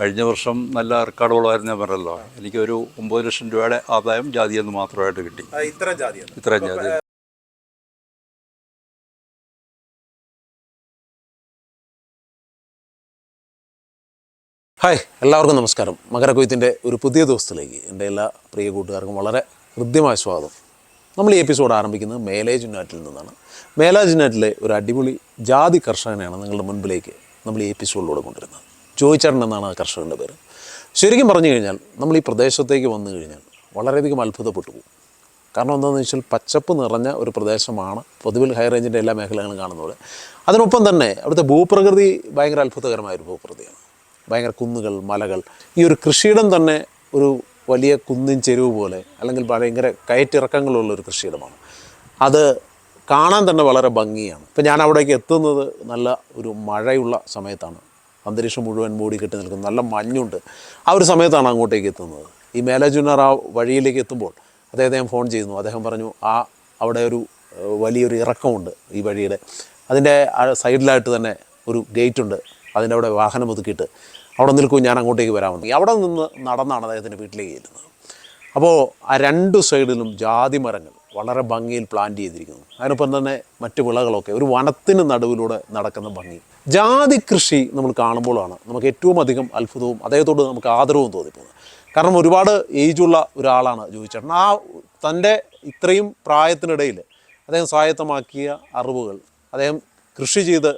കഴിഞ്ഞ വർഷം നല്ല റെക്കോർഡുകളായിരുന്നു ഞാൻ പറഞ്ഞല്ലോ. എനിക്കൊരു ഒമ്പത് ലക്ഷം രൂപയുടെ ആദായം ജാതിയിൽ നിന്ന് മാത്രമായിട്ട് കിട്ടി. ഇത്ര ജാതി ഇത്രയും ജാതി. ഹായ് എല്ലാവർക്കും നമസ്കാരം. മകരക്കൊയ്ത്തിന്റെ ഒരു പുതിയ ദിവസത്തിലേക്ക് എന്റെ എല്ലാ പ്രിയ കൂട്ടുകാർക്കും വളരെ ഹൃദ്യമായ സ്വാഗതം. നമ്മൾ ഈ എപ്പിസോഡ് ആരംഭിക്കുന്നത് മേലേജ് യുനാറ്റിൽ നിന്നാണ്. മേലാ യുനാറ്റിലെ ഒരു അടിപൊളി ജാതി കർഷകനെയാണ് നിങ്ങളുടെ മുൻപിലേക്ക് നമ്മൾ ഈ എപ്പിസോഡിലൂടെ കൊണ്ടുവരുന്നത്. ജോയിച്ചേട്ടൻ എന്നാണ് ആ കർഷകന്റെ പേര്. ശരിക്കും പറഞ്ഞു കഴിഞ്ഞാൽ നമ്മൾ ഈ പ്രദേശത്തേക്ക് വന്നു കഴിഞ്ഞാൽ വളരെയധികം അത്ഭുതപ്പെട്ടു പോകും. കാരണം എന്താണെന്ന് വെച്ചാൽ പച്ചപ്പ് നിറഞ്ഞ ഒരു പ്രദേശമാണ് പൊതുവിൽ ഹൈ റേഞ്ചിന്റെ എല്ലാ മേഖലകളും കാണുന്നത് അതിനൊപ്പം തന്നെ അവിടുത്തെ ഭൂപ്രകൃതി ഭയങ്കര അത്ഭുതകരമായ ഒരു ഭൂപ്രകൃതിയാണ്. ഭയങ്കര കുന്നുകൾ മലകൾ. ഈ ഒരു കൃഷിയിടം തന്നെ ഒരു വലിയ കുന്നിൻ ചെരുവ് പോലെ അല്ലെങ്കിൽ ഭയങ്കര കയറ്റിറക്കങ്ങളുള്ള ഒരു കൃഷിയിടമാണ്. അത് കാണാൻ തന്നെ വളരെ ഭംഗിയാണ്. ഇപ്പം ഞാൻ അവിടേക്ക് എത്തുന്നത് നല്ല ഒരു മഴയുള്ള സമയത്താണ്. അന്തരീക്ഷം മുഴുവൻ മൂടി കെട്ടി നിൽക്കുന്നു നല്ല മഞ്ഞുണ്ട്. ആ ഒരു സമയത്താണ് അങ്ങോട്ടേക്ക് എത്തുന്നത്. ഈ മേലജുനർ ആ വഴിയിലേക്ക് എത്തുമ്പോൾ അദ്ദേഹത്തെ ഫോൺ ചെയ്യുന്നു. അദ്ദേഹം പറഞ്ഞു ആ അവിടെ ഒരു വലിയൊരു ഇറക്കമുണ്ട് ഈ വഴിയുടെ. അതിന്റെ സൈഡിലായിട്ട് തന്നെ ഒരു ഗേറ്റ് ഉണ്ട് അതിന്റെ അവിടെ വാഹനം ഒതുക്കിയിട്ട് അവിടെ നിൽക്കും ഞാൻ അങ്ങോട്ടേക്ക് വരാമെന്ന് അവിടെ നിന്ന് നടന്നാണ് അദ്ദേഹത്തിന്റെ വീട്ടിലേക്ക് ചെല്ലുന്നത്. അപ്പോൾ ആ രണ്ട് സൈഡിലും ജാതി മരങ്ങൾ വളരെ ഭംഗിയിൽ പ്ലാന്റ് ചെയ്തിരിക്കുന്നു. അതിനൊപ്പം തന്നെ മറ്റു വിളകളൊക്കെ ഒരു വനത്തിന് നടുവിലൂടെ നടക്കുന്ന ഭംഗി. ജാതി കൃഷി നമ്മൾ കാണുമ്പോഴാണ് നമുക്ക് ഏറ്റവും അധികം അത്ഭുതവും അദ്ദേഹത്തോട് നമുക്ക് ആദരവും തോന്നിപ്പോകുന്നത്. കാരണം ഒരുപാട് ഏജുള്ള ഒരാളാണ് ജോയിച്ചേട്ടൻ. ആ തന്റെ ഇത്രയും പ്രായത്തിനിടയിൽ അദ്ദേഹം സ്വായത്തമാക്കിയ അറിവുകൾ അദ്ദേഹം കൃഷി ചെയ്ത്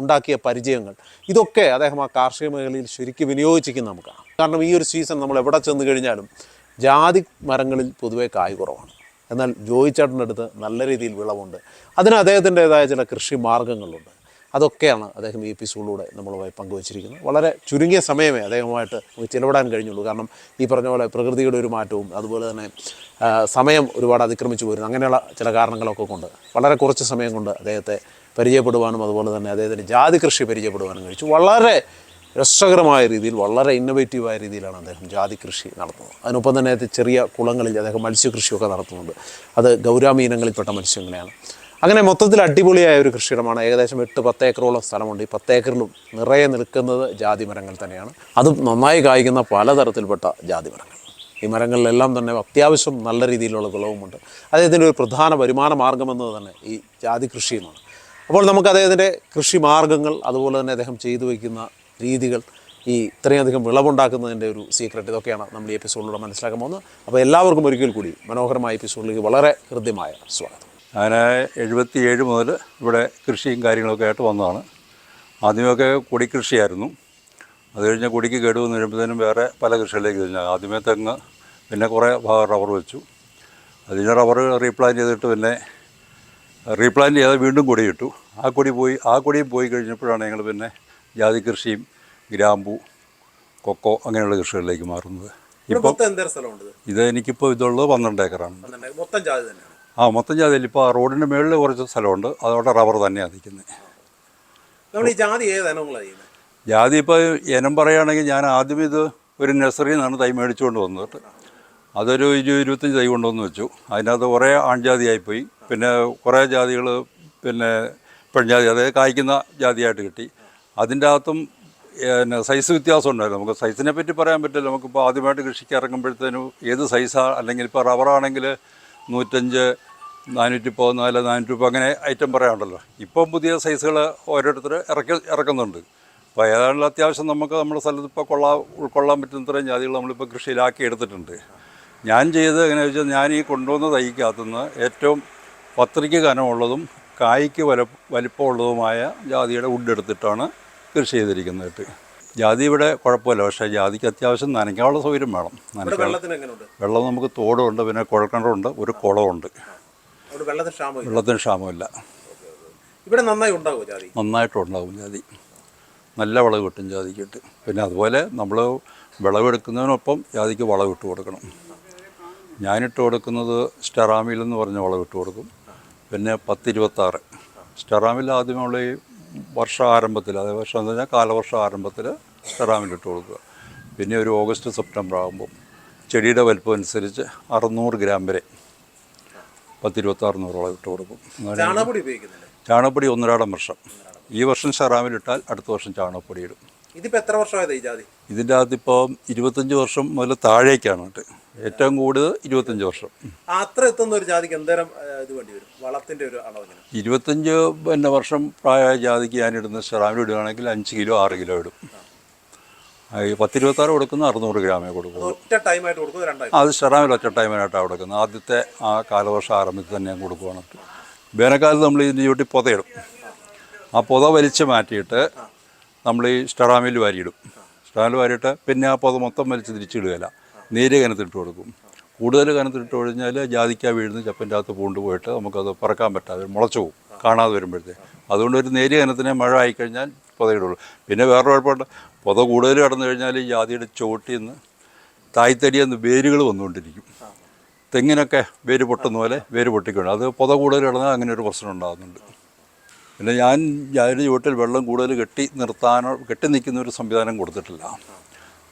ഉണ്ടാക്കിയ പരിചയങ്ങൾ ഇതൊക്കെ അദ്ദേഹം ആ കാർഷിക മേഖലയിൽ ശരിക്കും വിനിയോഗിച്ചിരിക്കുന്ന നമുക്ക് കാരണം ഈ ഒരു സീസൺ നമ്മൾ എവിടെ ചെന്ന് കഴിഞ്ഞാലും ജാതി മരങ്ങളിൽ പൊതുവേ കായ് കുറവാണ്. എന്നാൽ ജോയിച്ചേട്ടന്റെ അടുത്ത് നല്ല രീതിയിൽ വിളവുണ്ട്. അതിന് അദ്ദേഹത്തിന്റെതായ ചില കൃഷി മാർഗങ്ങളുണ്ട്. അതൊക്കെയാണ് അദ്ദേഹം ഈ എപ്പിസോഡിലൂടെ നമ്മളുമായി പങ്കുവച്ചിരിക്കുന്നത്. വളരെ ചുരുങ്ങിയ സമയമേ അദ്ദേഹവുമായിട്ട് ചിലവിടാൻ കഴിഞ്ഞുള്ളൂ. കാരണം ഈ പറഞ്ഞ പോലെ പ്രകൃതിയുടെ ഒരു മാറ്റവും അതുപോലെ തന്നെ സമയം ഒരുപാട് അതിക്രമിച്ചു പോരുന്നു. അങ്ങനെയുള്ള ചില കാരണങ്ങളൊക്കെ കൊണ്ട് വളരെ കുറച്ച് സമയം കൊണ്ട് അദ്ദേഹത്തെ പരിചയപ്പെടുവാനും അതുപോലെ തന്നെ അദ്ദേഹത്തിന്റെ ജാതി കൃഷി പരിചയപ്പെടുവാനും കഴിച്ചു. വളരെ രസകരമായ രീതിയിൽ വളരെ ഇന്നൊവേറ്റീവായ രീതിയിലാണ് അദ്ദേഹം ജാതി കൃഷി നടത്തുന്നത്. അതിനൊപ്പം തന്നെ ചെറിയ കുളങ്ങളിൽ അദ്ദേഹം മത്സ്യകൃഷിയൊക്കെ നടത്തുന്നുണ്ട്. അത് ഗൗരാമീനങ്ങളിൽപ്പെട്ട മത്സ്യങ്ങളെയാണ്. അങ്ങനെ മൊത്തത്തിൽ അടിപൊളിയായ ഒരു കൃഷിയിടമാണ്. ഏകദേശം എട്ട് പത്ത് ഏക്കറോളം സ്ഥലമുണ്ട്. ഈ പത്ത് ഏക്കറിലും നിറയെ നിൽക്കുന്നത് ജാതി മരങ്ങൾ തന്നെയാണ്. അതും നന്നായി കായ്ക്കുന്ന പലതരത്തിൽപ്പെട്ട ജാതി മരങ്ങൾ. ഈ മരങ്ങളിലെല്ലാം തന്നെ അത്യാവശ്യം നല്ല രീതിയിലുള്ള വിളവുമുണ്ട്. അദ്ദേഹത്തിന്റെ ഒരു പ്രധാന വരുമാന മാർഗമെന്നത് തന്നെ ഈ ജാതി കൃഷിയുമാണ്. അപ്പോൾ നമുക്ക് അദ്ദേഹത്തിന്റെ കൃഷി മാർഗങ്ങൾ അതുപോലെ തന്നെ അദ്ദേഹം ചെയ്തു വയ്ക്കുന്ന രീതികൾ ഈ ഇത്രയധികം വിളവുണ്ടാക്കുന്നതിന്റെ ഒരു സീക്രട്ട് ഇതൊക്കെയാണ് നമ്മൾ ഈ എപ്പിസോഡിലൂടെ മനസ്സിലാക്കാൻ പോകുന്നത്. അപ്പോൾ എല്ലാവർക്കും ഒരിക്കൽ കൂടി മനോഹരമായ എപ്പിസോഡിലേക്ക് വളരെ ഹൃദ്യമായ സ്വാഗതം. ഞാൻ എഴുപത്തി ഏഴ് മുതൽ ഇവിടെ കൃഷിയും കാര്യങ്ങളൊക്കെ ആയിട്ട് വന്നതാണ്. ആദ്യമൊക്കെ കൊടിക്കൃഷിയായിരുന്നു അത് കഴിഞ്ഞ് കൊടിക്ക് കേടുവന്ന് വരുമ്പോഴത്തേനും വേറെ പല കൃഷികളിലേക്ക് തിരിഞ്ഞു. ആദ്യമേ തെങ്ങ് പിന്നെ കുറേ ഭാഗം റബ്ബർ വെച്ചു. അത് കഴിഞ്ഞ് റബ്ബർ റീപ്ലാന്റ് ചെയ്തിട്ട് പിന്നെ റീപ്ലാൻ ചെയ്താൽ വീണ്ടും കൊടി ഇട്ടു. ആ കൊടി പോയി ആ കൊടിയും പോയി കഴിഞ്ഞപ്പോഴാണ് ഞങ്ങൾ പിന്നെ ജാതി കൃഷിയും ഗ്രാമ്പു കൊക്കോ അങ്ങനെയുള്ള കൃഷികളിലേക്ക് മാറുന്നത്. ഇപ്പോൾ ഇത്? എനിക്കിപ്പോൾ ഇതുള്ളത് പന്ത്രണ്ട് ഏക്കറാണ്. മൊത്തം ജാതി തന്നെയാണ്? ആ മൊത്തം ജാതിയിൽ ഇപ്പോൾ ആ റോഡിന്റെ മുകളിൽ കുറച്ച് സ്ഥലമുണ്ട്. അതോടെ റബ്ബർ തന്നെയാണ് നിൽക്കുന്നത് നമ്മൾ ഈ ജാതി ഏത് ഇനങ്ങളാണ് ചെയ്യുന്നത് ജാതി ഇപ്പോൾ ഇനം പറയുകയാണെങ്കിൽ ഞാൻ ആദ്യം ഇത് ഒരു നഴ്സറിയിൽ നിന്നാണ് തൈ മേടിച്ചുകൊണ്ട് വന്നിട്ട് അതൊരു ഇരുപത് ഇരുപത്തഞ്ച് തൈ കൊണ്ടുവന്ന് വെച്ചു. അതിനകത്ത് കുറേ ആൺജാതിയായിപ്പോയി. പിന്നെ കുറേ ജാതികൾ പിന്നെ പെൺജാതി അതായത് കായ്ക്കുന്ന ജാതിയായിട്ട് കിട്ടി. അതിന്റെ അകത്തും പിന്നെ സൈസ് വ്യത്യാസം ഉണ്ടായിരുന്നു. നമുക്ക് സൈസിനെ പറ്റി പറയാൻ പറ്റില്ല. നമുക്കിപ്പോൾ ആദ്യമായിട്ട് കൃഷിക്ക് ഇറങ്ങുമ്പോഴത്തേനും ഏത് സൈസാണ് അല്ലെങ്കിൽ ഇപ്പോൾ റബ്ബറാണെങ്കിൽ നൂറ്റഞ്ച് നാനൂറ്റി പതിനാല് നാനൂറ്റി മുപ്പത് അങ്ങനെ ഐറ്റം പറയാനുണ്ടല്ലോ ഇപ്പം പുതിയ സൈസുകൾ ഓരോരുത്തർ ഇറക്കി ഇറക്കുന്നുണ്ട്. അപ്പോൾ ഏതാണ്ട് അത്യാവശ്യം നമുക്ക് നമ്മുടെ സ്ഥലത്ത് ഇപ്പോൾ കൊള്ളാൻ ഉൾക്കൊള്ളാൻ പറ്റുന്ന പറ്റുന്നത്രയും ജാതികൾ നമ്മളിപ്പോൾ കൃഷിയിലാക്കി എടുത്തിട്ടുണ്ട്. ഞാൻ ചെയ്തത് എങ്ങനെയാണെന്ന് വെച്ചാൽ ഞാൻ ഈ കൊണ്ടുവന്ന തൈക്കകത്തുനിന്ന് ഏറ്റവും പത്രിക്ക് കനമുള്ളതും കായ്ക്ക് വല വലിപ്പമുള്ളതുമായ ജാതിയുടെ വുഡ് എടുത്തിട്ടാണ് കൃഷി ചെയ്തിരിക്കുന്നത്. ജാതി ഇവിടെ കുഴപ്പമില്ല പക്ഷേ ജാതിക്ക് അത്യാവശ്യം നനയ്ക്കാനുള്ള സൗകര്യം വേണം. നനയ്ക്കാൻ വെള്ളം നമുക്ക് തോടുണ്ട് പിന്നെ കുഴൽക്കിണറുണ്ട് ഒരു കുളമുണ്ട് വെള്ളത്തിന് ക്ഷാമം വെള്ളത്തിന് ക്ഷാമമില്ല. ഇവിടെ നന്നായി ഉണ്ടാവുമോ ജാതി? നന്നായിട്ടുണ്ടാവും ജാതി. നല്ല വിളവ് കിട്ടും ജാതിക്കിട്ട് പിന്നെ അതുപോലെ നമ്മൾ വിളവെടുക്കുന്നതിനൊപ്പം ജാതിക്ക് വളം ഇട്ട് കൊടുക്കണം. ഞാനിട്ട് കൊടുക്കുന്നത് സ്റ്റെറാമിൽ എന്ന് പറഞ്ഞ വളം ഇട്ട് കൊടുക്കും. പിന്നെ പത്തിരുപത്താറ്. സ്റ്റെറാമിൽ ആദ്യമുള്ള ഈ വർഷ ആരംഭത്തിൽ അതായത് വർഷം എന്ന് പറഞ്ഞാൽ കാലവർഷ ആരംഭത്തിൽ സെറാമിലിട്ട് കൊടുക്കുക. പിന്നെ ഒരു ഓഗസ്റ്റ് സെപ്റ്റംബർ ആകുമ്പോൾ ചെടിയുടെ വലിപ്പം അനുസരിച്ച് അറുന്നൂറ് ഗ്രാം വരെ പത്തിരുപത്താറ് നൂറോളം ഇട്ട് കൊടുക്കും. ചാണകപ്പൊടി ഒന്നരാടം വർഷം. ഈ വർഷം ഷറാമിലിട്ടാൽ അടുത്ത വർഷം ചാണകപ്പൊടി ഇടും. ഇതിപ്പോൾ എത്ര വർഷമായത് ഈ ജാതി? ഇതിന്റെ അകത്ത് ഇപ്പോൾ ഇരുപത്തഞ്ച് വർഷം മുതൽ താഴേക്കാണ് ഏറ്റവും കൂടുതൽ ഇരുപത്തഞ്ച് വർഷം. അത്ര എത്തുന്ന ഒരു ജാതിക്ക് എന്തേരം ഇത് വേണ്ടി വരും? വളത്തിന്റെ ഒരു അളവ് ഇരുപത്തഞ്ച് പിന്നെ വർഷം പ്രായമായ ജാതിക്ക് ഞാനിടുന്ന സെറാമിൽ ഇടുകയാണെങ്കിൽ അഞ്ച് കിലോ ആറ് കിലോ ഇടും. പത്തിരുപത്താറ് കൊടുക്കുന്ന അറുന്നൂറ് ഗ്രാമേ കൊടുക്കുന്നു ഒറ്റ ടൈമായിട്ട് കൊടുക്കുന്നത് അത് സെറാമിൽ ഒറ്റ ടൈമിനായിട്ടാണ് കൊടുക്കുന്നത്. ആദ്യത്തെ ആ കാലവർഷം ആരംഭിച്ച് തന്നെ ഞാൻ കൊടുക്കുകയാണ് വേനൽക്കാലത്ത് നമ്മൾ ഇതിന്റെ ചുവട്ടി പുതയിടും. ആ പുത വലിച്ച് മാറ്റിയിട്ട് നമ്മൾ ഈ സ്റ്റെറാമിൽ വാരിയിടും. സ്റ്റെറാമിൽ വാരിയിട്ട് പിന്നെ ആ പുത മൊത്തം വലിച്ച് തിരിച്ചിടുകയില്ല. നേരിയ കനത്തിട്ട് കൊടുക്കും. കൂടുതൽ കനത്തിട്ട് കഴിഞ്ഞാൽ ജാതിക്ക വീഴുന്ന ചപ്പന്റെ അകത്ത് പൂണ്ട് പോയിട്ട് നമുക്കത് പറക്കാൻ പറ്റാതെ മുളച്ചു പോകും കാണാതെ വരുമ്പോഴത്തേ അതുകൊണ്ട് ഒരു നേരിയ കനത്തിനെ മഴ ആയിക്കഴിഞ്ഞാൽ പുതയിടുള്ളൂ പിന്നെ വേറെ കുഴപ്പമുണ്ട്. പുത കൂടുതൽ കടന്നു കഴിഞ്ഞാൽ ഈ ജാതിയുടെ ചുവട്ടിൽ നിന്ന് തായ്തടിയെന്ന് വേരുകൾ വന്നുകൊണ്ടിരിക്കും. തെങ്ങിനൊക്കെ വേര് പൊട്ടുന്ന പോലെ വേര് പൊട്ടിക്കൊണ്ട് അത് പുത കൂടുതൽ കിടന്നാൽ അങ്ങനെ ഒരു പ്രശ്നം ഉണ്ടാകുന്നുണ്ട്. പിന്നെ ഞാൻ ഞാൻ ചുവട്ടിൽ വെള്ളം കൂടുതൽ കെട്ടി നിർത്താനോ കെട്ടി നിൽക്കുന്ന ഒരു സംവിധാനം കൊടുത്തിട്ടില്ല.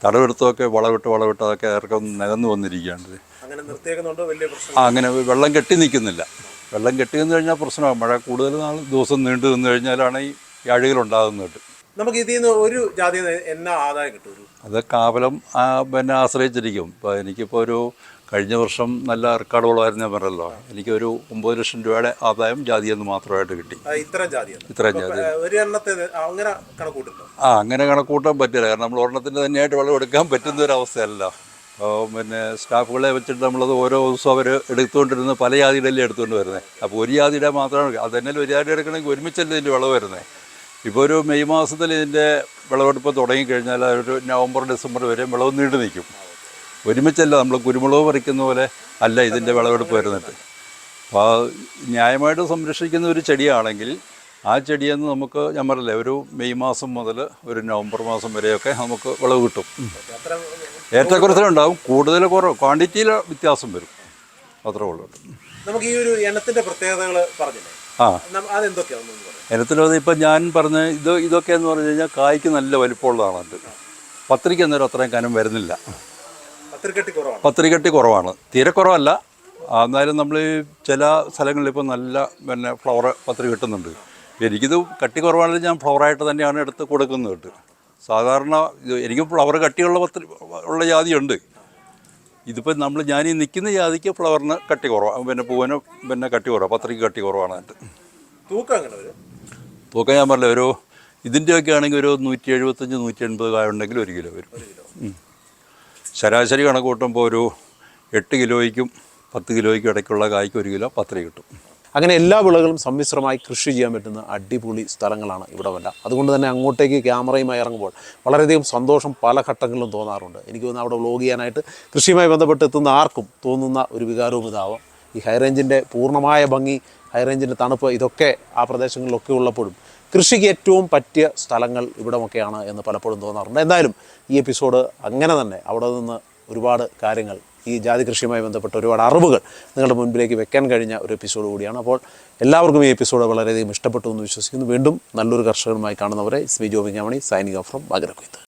തടവെടുത്തൊക്കെ വളവിട്ട് വളവിട്ട് അതൊക്കെ ഇറക്കം നികന്നു വന്നിരിക്കുകയാണ്. ആ അങ്ങനെ വെള്ളം കെട്ടി നിൽക്കുന്നില്ല. വെള്ളം കെട്ടി നിന്ന് കഴിഞ്ഞാൽ പ്രശ്നമാണ്. മഴ കൂടുതൽ നാൾ ദിവസം നീണ്ടു നിന്ന് കഴിഞ്ഞാലാണ് ഈ അഴുകൽ ഉണ്ടാകുന്നത്. നമുക്ക് ഇതിൽ നിന്ന് ഒരു ജാതി എന്നാ ആദായം കിട്ടും? അത് കാവലം പിന്നെ ആശ്രയിച്ചിരിക്കും. ഇപ്പോൾ എനിക്കിപ്പോൾ ഒരു കഴിഞ്ഞ വർഷം നല്ല റെക്കോർഡ് വളമായിരുന്നു ഞാൻ പറഞ്ഞല്ലോ. എനിക്കൊരു ഒമ്പത് ലക്ഷം രൂപയുടെ ആദായം ജാതിയിൽ നിന്ന് മാത്രമായിട്ട് കിട്ടി. ഇത്രയും ജാതി. ഒരു അങ്ങനെ ആ അങ്ങനെ കണക്കൂട്ടാൻ പറ്റില്ല. കാരണം നമ്മൾ ഒരെണ്ണത്തിന്റെ തന്നെയായിട്ട് വെള്ളം എടുക്കാൻ പറ്റുന്ന ഒരു അവസ്ഥയല്ല. പിന്നെ സ്റ്റാഫുകളെ വെച്ചിട്ട് നമ്മളത് ഓരോ ദിവസവും അവർ എടുത്തുകൊണ്ടിരുന്ന് പല ജാതിയിലല്ലേ എടുത്തുകൊണ്ട് വരുന്നത് അപ്പോൾ ഒരു ജാതിയുടെ മാത്രമാണ്. അത് തന്നെ ഒരു ജാതി എടുക്കണമെങ്കിൽ ഒരുമിച്ചല്ലേ ഇതിന്റെ വിളവ് വരുന്നത് ഇപ്പോൾ ഒരു മെയ് മാസത്തിൽ ഇതിന്റെ വിളവെടുപ്പ് തുടങ്ങിക്കഴിഞ്ഞാൽ ഒരു നവംബർ ഡിസംബർ വരെ വിളവ് നീണ്ടു നിൽക്കും. ഒരുമിച്ചല്ല നമ്മൾ കുരുമുളക് പറിക്കുന്ന പോലെ അല്ല ഇതിന്റെ വിളവെടുപ്പ് വരുന്നത്. അപ്പോൾ ന്യായമായിട്ട് സംരക്ഷിക്കുന്ന ഒരു ചെടിയാണെങ്കിൽ ആ ചെടിയെന്ന് നമുക്ക് ഞാൻ പറഞ്ഞില്ലേ ഒരു മെയ് മാസം മുതൽ ഒരു നവംബർ മാസം വരെയൊക്കെ നമുക്ക് വിളവ് കിട്ടും. ഏറ്റക്കുറച്ചിലുണ്ടാവും കൂടുതൽ കുറവ് ക്വാണ്ടിറ്റിയിൽ വ്യത്യാസം വരും. അത്രേ ഉള്ളൂ. നമുക്ക് ഈ ഒരു എണ്ണത്തിന്റെ പ്രത്യേകതകൾ പറഞ്ഞില്ലേ? ആ. ഇനത്തിലത് ഇപ്പം ഞാൻ പറഞ്ഞ ഇത് ഇതൊക്കെ എന്ന് പറഞ്ഞു കഴിഞ്ഞാൽ കായ്ക്ക് നല്ല വലിപ്പമുള്ളതാണ് അത് പത്രിക്ക് അന്നേരം അത്രയും കനം വരുന്നില്ല. പത്രികട്ടി കുറവാണ്. തീരെ കുറവല്ല. എന്നാലും നമ്മൾ ചില സ്ഥലങ്ങളിൽ ഇപ്പോൾ നല്ല പിന്നെ ഫ്ലവർ പത്രി കിട്ടുന്നുണ്ട്. എനിക്കിത് കട്ടി കുറവാണെങ്കിൽ ഞാൻ ഫ്ലവറായിട്ട് തന്നെയാണ് എടുത്ത് കൊടുക്കുന്നത്. കേട്ട് സാധാരണ എനിക്ക് ഫ്ലവർ കട്ടിയുള്ള പത്രി ഉള്ള ജാതിയുണ്ട്. ഇതിപ്പോൾ നമ്മൾ ഞാൻ ഈ നിൽക്കുന്ന ജാതിക്ക് ഫ്ലവറിന് കട്ടി കുറവാണ് പിന്നെ പൂവിന് പിന്നെ കട്ടി കുറവാണ് പത്രിക്ക് കട്ടി കുറവാണ് അതിന്റെ. തൂക്കം ഞാൻ പറഞ്ഞില്ല ഒരു ഇതിന്റെയൊക്കെ ആണെങ്കിൽ ഒരു നൂറ്റി എഴുപത്തഞ്ച് നൂറ്റി എൺപത് കായ ഉണ്ടെങ്കിൽ ഒരു കിലോ വരും. ശരാശരി കണക്ക് കൂട്ടുമ്പോൾ ഒരു എട്ട് കിലോയ്ക്കും പത്ത് കിലോയ്ക്കും ഇടയ്ക്കുള്ള കായ്ക്ക് ഒരു കിലോ പത്തര കിട്ടും. അങ്ങനെ എല്ലാ വിളകളും സമ്മിശ്രമായി കൃഷി ചെയ്യാൻ പറ്റുന്ന അടിപൊളി സ്ഥലങ്ങളാണ് ഇവിടെ വല്ല അതുകൊണ്ട് തന്നെ അങ്ങോട്ടേക്ക് ക്യാമറയുമായി ഇറങ്ങുമ്പോൾ വളരെയധികം സന്തോഷം പല ഘട്ടങ്ങളിലും തോന്നാറുണ്ട്. എനിക്ക് തോന്നുന്നു അവിടെ വ്ലോഗ് ചെയ്യാനായിട്ട് കൃഷിയുമായി ബന്ധപ്പെട്ട് എത്തുന്ന ആർക്കും തോന്നുന്ന ഒരു വികാരവും ഇതാവാം. ഈ ഹൈറേഞ്ചിന്റെ പൂർണമായ ഭംഗി ഹൈറേഞ്ചിന്റെ തണുപ്പ് ഇതൊക്കെ ആ പ്രദേശങ്ങളിലൊക്കെ ഉള്ളപ്പോഴും കൃഷിക്ക് ഏറ്റവും പറ്റിയ സ്ഥലങ്ങൾ ഇവിടമൊക്കെയാണ് എന്ന് പലപ്പോഴും തോന്നാറുണ്ട്. എന്തായാലും ഈ എപ്പിസോഡ് അങ്ങനെ തന്നെ അവിടെ നിന്ന് ഒരുപാട് കാര്യങ്ങൾ ഈ ജാതി കൃഷിയുമായി ബന്ധപ്പെട്ട ഒരുപാട് അറിവുകൾ നിങ്ങളുടെ മുൻപിലേക്ക് വെക്കാൻ കഴിഞ്ഞ ഒരു എപ്പിസോഡ് കൂടിയാണ്. അപ്പോൾ എല്ലാവർക്കും ഈ എപ്പിസോഡ് വളരെയധികം ഇഷ്ടപ്പെട്ടു എന്ന് വിശ്വസിക്കുന്നു. വീണ്ടും നല്ലൊരു കർഷകനുമായി കാണുന്നവരെ സ്മി ജോബിങ്ങാമണി സൈനിക ഫ്രം മകരക്കുത്ത്